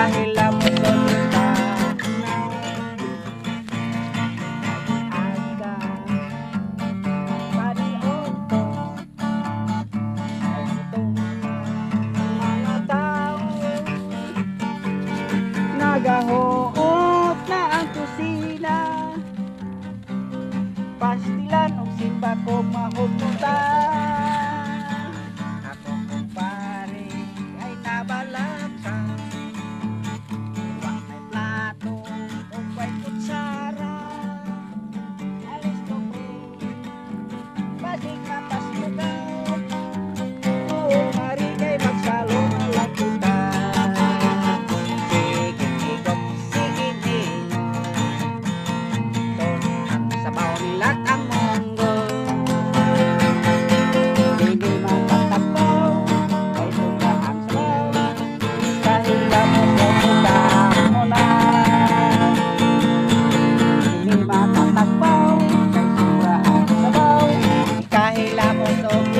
dahil ang mundo kita Anda Paniod ko Itong mga tao. Nagahoot na ang kusina. Pastilan o simba ko mahugnutan Okay.